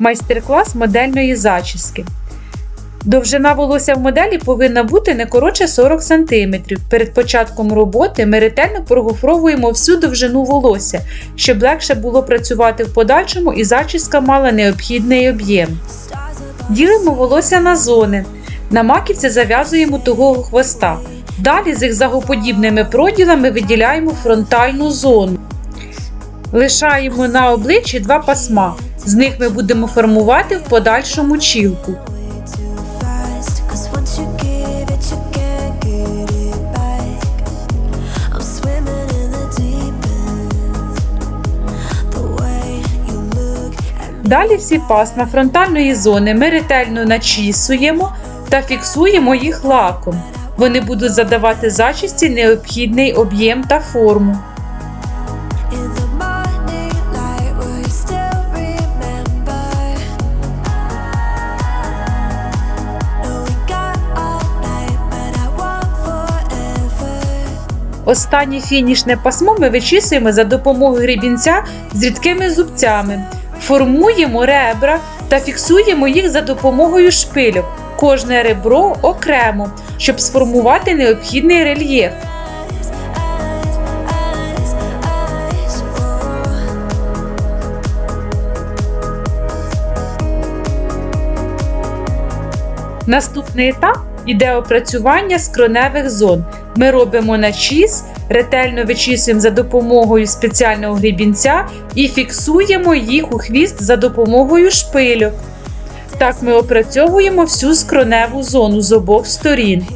Майстер-клас модельної зачіски. Довжина волосся в моделі повинна бути не коротше 40 см. Перед початком роботи ми ретельно прогофровуємо всю довжину волосся, щоб легше було працювати в подальшому і зачіска мала необхідний об'єм. Ділимо волосся на зони. На маківці зав'язуємо тугого хвоста. Далі зигзагоподібними проділами виділяємо фронтальну зону. Лишаємо на обличчі два пасма. З них ми будемо формувати в подальшому чілку. Далі всі пасма фронтальної зони ми ретельно начісуємо та фіксуємо їх лаком. Вони будуть задавати зачісті необхідний об'єм та форму. Останнє фінішне пасмо ми вичісуємо за допомогою гребінця з рідкими зубцями, формуємо ребра та фіксуємо їх за допомогою шпильок. Кожне ребро окремо, щоб сформувати необхідний рельєф. Наступний етап іде опрацювання скроневих зон. Ми робимо начіс, ретельно вичісуємо за допомогою спеціального грібінця і фіксуємо їх у хвіст за допомогою шпильок. Так ми опрацьовуємо всю скроневу зону з обох сторін.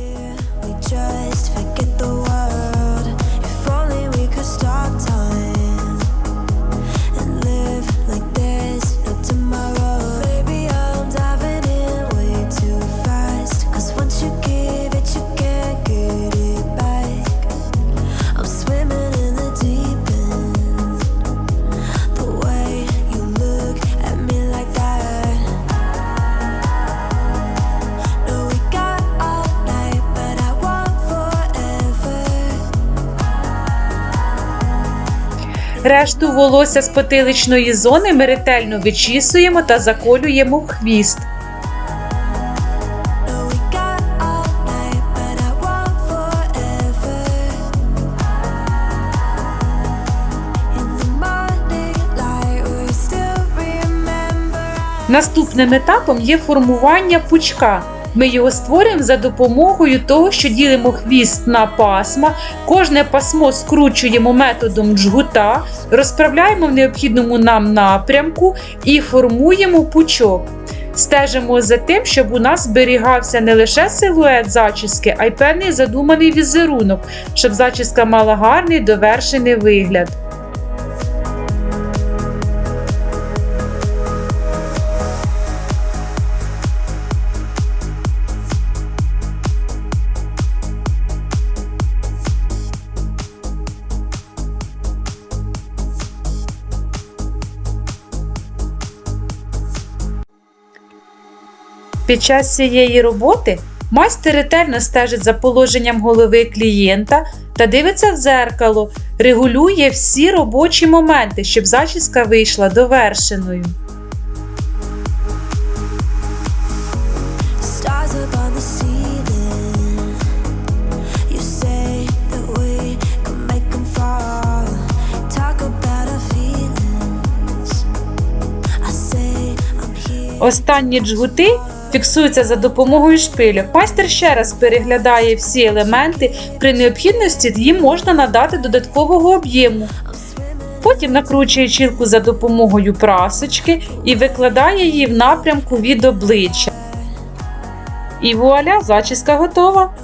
Решту волосся з потиличної зони ми ретельно вичісуємо та заколюємо в хвіст. Наступним етапом є формування пучка. Ми його створюємо за допомогою того, що ділимо хвіст на пасма, кожне пасмо скручуємо методом джгута, розправляємо в необхідному нам напрямку і формуємо пучок. Стежимо за тим, щоб у нас зберігався не лише силует зачіски, а й певний задуманий візерунок, щоб зачіска мала гарний довершений вигляд. Під час цієї роботи майстер ретельно стежить за положенням голови клієнта та дивиться в дзеркало, регулює всі робочі моменти, щоб зачіска вийшла довершеною. Останні джгути фіксуються за допомогою шпилю. Майстер ще раз переглядає всі елементи. При необхідності їм можна надати додаткового об'єму. Потім накручує чілку за допомогою прасочки і викладає її в напрямку від обличчя. І вуаля, зачіска готова.